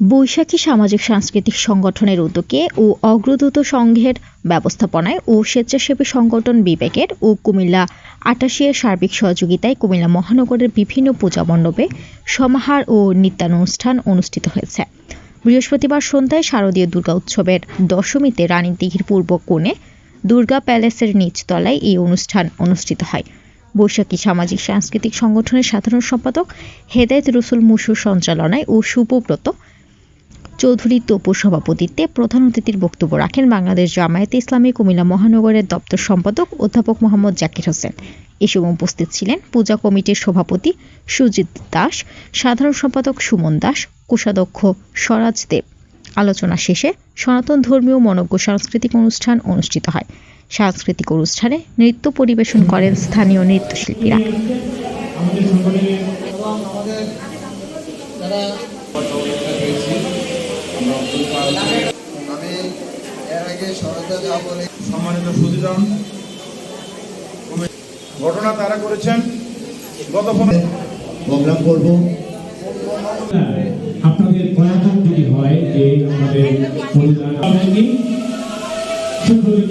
বৈশাখী সামাজিক সাংস্কৃতিক সংগঠনের উদ্যোগে ও অগ্রদূত সংঘের ব্যবস্থাপনায় ও স্বেচ্ছাসেবী সংগঠন বিবেকের ও কুমিল্লা আটাশিয়ার সার্বিক সহযোগিতায় কুমিল্লা মহানগরের বিভিন্ন পূজা মণ্ডপে সমাহার ও নিত্যানুষ্ঠান অনুষ্ঠিত হয়েছে। বৃহস্পতিবার সন্ধ্যায় শারদীয় দুর্গা উৎসবের দশমীতে রানীদিঘির পূর্ব কোণে দুর্গা প্যালেসের নিচতলায় এই অনুষ্ঠান অনুষ্ঠিত হয়। বৈশাখী সামাজিক সাংস্কৃতিক সংগঠনের সাধারণ সম্পাদক হেদায়েত রসুল মুসুর সঞ্চালনায় ও শুভব্রত চৌধুরী তপুর সভাপতিত্বে প্রধান অতিথির বক্তব্য রাখেন বাংলাদেশ জামায়াতে ইসলামী কুমিল্লা মহানগরের দপ্তর সম্পাদক অধ্যাপক মোহাম্মদ জাকির হোসেন। এ সময় উপস্থিত ছিলেন পূজা কমিটির সভাপতি সুজিত দাস, সাধারণ সম্পাদক সুমন দাস, কোষাধ্যক্ষ স্বরাজ দেব। আলোচনা শেষে সনাতন ধর্মীয় মনজ্ঞ সাংস্কৃতিক অনুষ্ঠান অনুষ্ঠিত হয়। সাংস্কৃতিক অনুষ্ঠানে নৃত্য পরিবেশন করেন স্থানীয় নৃত্যশিল্পীরা। যারা আমি এর আগে সরকার যা বলে সম্মানিত সুদীজন ঘটনা তারা করেছেন গত প্রোগ্রাম করব। আপনাদের প্রয়োজন যদি হয় যে আমাদের পরিবার চৌধুরী